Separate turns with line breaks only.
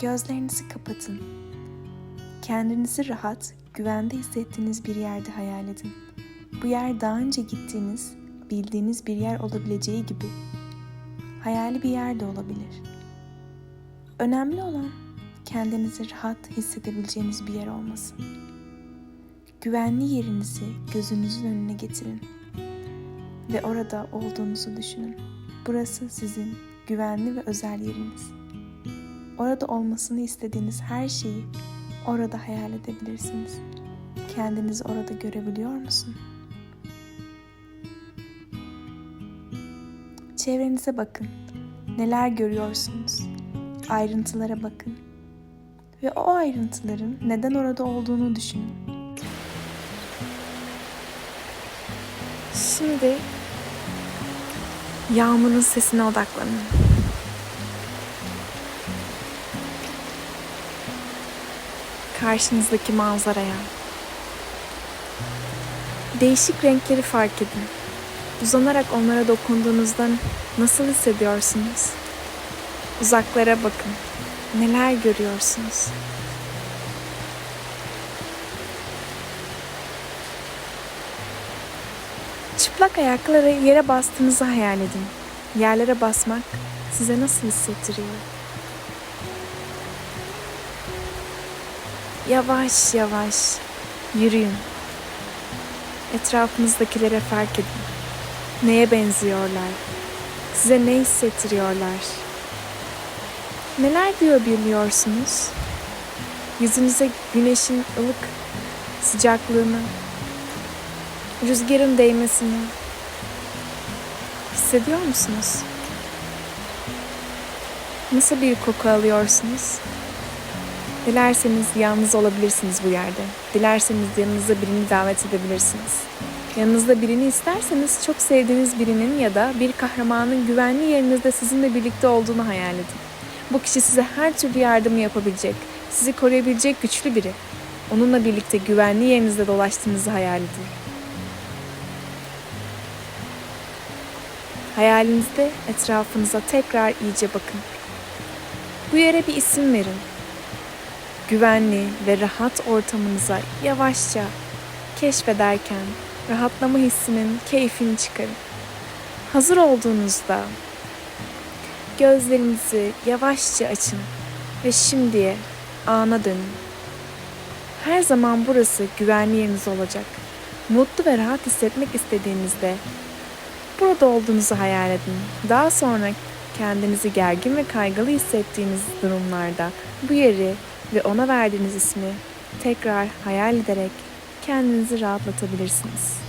Gözlerinizi kapatın. Kendinizi rahat, güvende hissettiğiniz bir yerde hayal edin. Bu yer daha önce gittiğiniz, bildiğiniz bir yer olabileceği gibi hayali bir yer de olabilir. Önemli olan kendinizi rahat hissedebileceğiniz bir yer olmasın. Güvenli yerinizi gözünüzün önüne getirin ve orada olduğunuzu düşünün. Burası sizin güvenli ve özel yeriniz. Orada olmasını istediğiniz her şeyi orada hayal edebilirsiniz. Kendinizi orada görebiliyor musun? Çevrenize bakın. Neler görüyorsunuz? Ayrıntılara bakın. Ve o ayrıntıların neden orada olduğunu düşünün. Şimdi yağmurun sesine odaklanın. Karşınızdaki manzaraya. Değişik renkleri fark edin. Uzanarak onlara dokunduğunuzda nasıl hissediyorsunuz? Uzaklara bakın. Neler görüyorsunuz? Çıplak ayakları yere bastığınızı hayal edin. Yerlere basmak size nasıl hissettiriyor? Yavaş yavaş yürüyün. Etrafınızdakilere fark edin. Neye benziyorlar? Size ne hissettiriyorlar? Neler diyor biliyorsunuz? Yüzünüze güneşin ılık sıcaklığını, rüzgarın değmesini hissediyor musunuz? Nasıl bir koku alıyorsunuz? Dilerseniz yalnız olabilirsiniz bu yerde. Dilerseniz yanınıza birini davet edebilirsiniz. Yanınızda birini isterseniz çok sevdiğiniz birinin ya da bir kahramanın güvenli yerinizde sizinle birlikte olduğunu hayal edin. Bu kişi size her türlü yardımı yapabilecek, sizi koruyabilecek güçlü biri. Onunla birlikte güvenli yerinizde dolaştığınızı hayal edin. Hayalinizde etrafınıza tekrar iyice bakın. Bu yere bir isim verin. Güvenli ve rahat ortamınıza yavaşça keşfederken rahatlama hissinin keyfini çıkarın. Hazır olduğunuzda gözlerinizi yavaşça açın ve şimdiye ana dönün. Her zaman burası güvenli yeriniz olacak. Mutlu ve rahat hissetmek istediğinizde burada olduğunuzu hayal edin. Daha sonra kendinizi gergin ve kaygılı hissettiğiniz durumlarda bu yeri ve ona verdiğiniz ismi tekrar hayal ederek kendinizi rahatlatabilirsiniz.